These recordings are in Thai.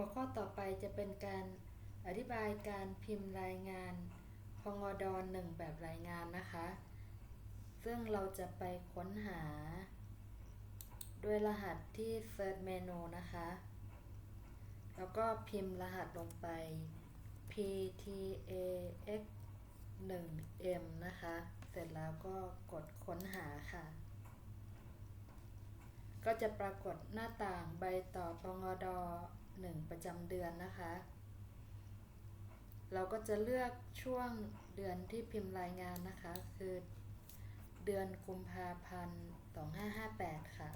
หัวข้อต่อไปจะเป็นการอธิบายการพิมพ์รายงานพงอดหนึ่งแบบรายงานนะคะ ซึ่งเราจะไปค้นหา ด้วยรหัสที่ Search Menu นะคะ แล้วก็พิมพ์รหัสลงไป ptax 1m นะคะ เสร็จแล้วก็กดค้นหาค่ะ ก็จะปรากฏหน้าต่างใบต่อปงอด1 ประจำเดือนนะคะ เราก็จะเลือกช่วงเดือนที่พิมพ์รายงานนะคะ คือเดือนกุมภาพันธ์ 2558 ค่ะ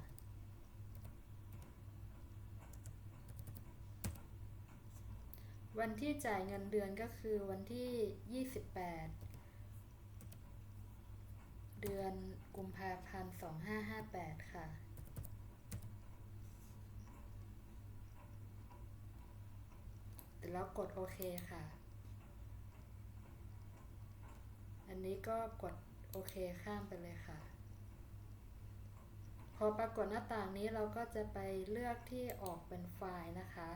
วันที่จ่ายเงินเดือนก็คือวันที่ 28 เดือนกุมภาพันธ์ 2558 ค่ะ เสร็จ แล้วกดโอเคค่ะ อันนี้ก็กดโอเคข้ามไปเลยค่ะ พอปรากฏหน้าต่างนี้เราก็จะไปเลือกที่ออกเป็นไฟล์นะคะ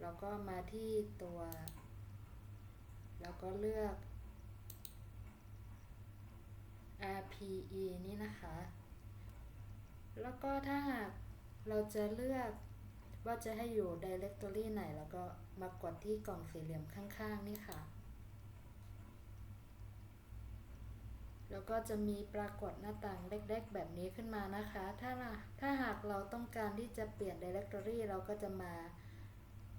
แล้วก็มาที่ตัว แล้วก็เลือก RPE นี่นะคะ แล้วก็ถ้าหากเราจะเลือก ว่าจะให้อยู่ directory ไหนแล้วก็มากดที่กล่องสี่เหลี่ยมข้างๆนี่ค่ะ แล้วก็จะมีปรากฏหน้าต่างเล็กๆ แบบนี้ขึ้นมานะคะ ถ้าถ้าหากเราต้องการที่จะเปลี่ยน directory เราก็จะมา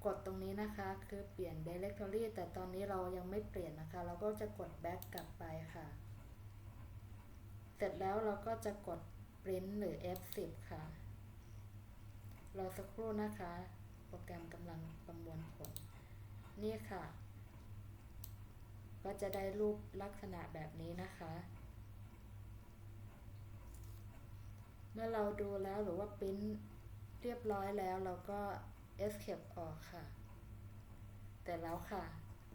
กดตรงนี้นะคะ คือเปลี่ยน directory แต่ตอนนี้เรายังไม่เปลี่ยนนะคะ เราก็จะกด back กลับไปค่ะ เสร็จแล้วเราก็จะกด print หรือ F10 ค่ะ สักครู่นะคะ โปรแกรมกำลังประมวลผล นี่ค่ะ ก็จะได้รูปลักษณะแบบนี้นะคะ เมื่อเราดูแล้วหรือว่าปริ้นเรียบร้อยแล้วเราก็ escape ออกค่ะ แต่แล้วค่ะ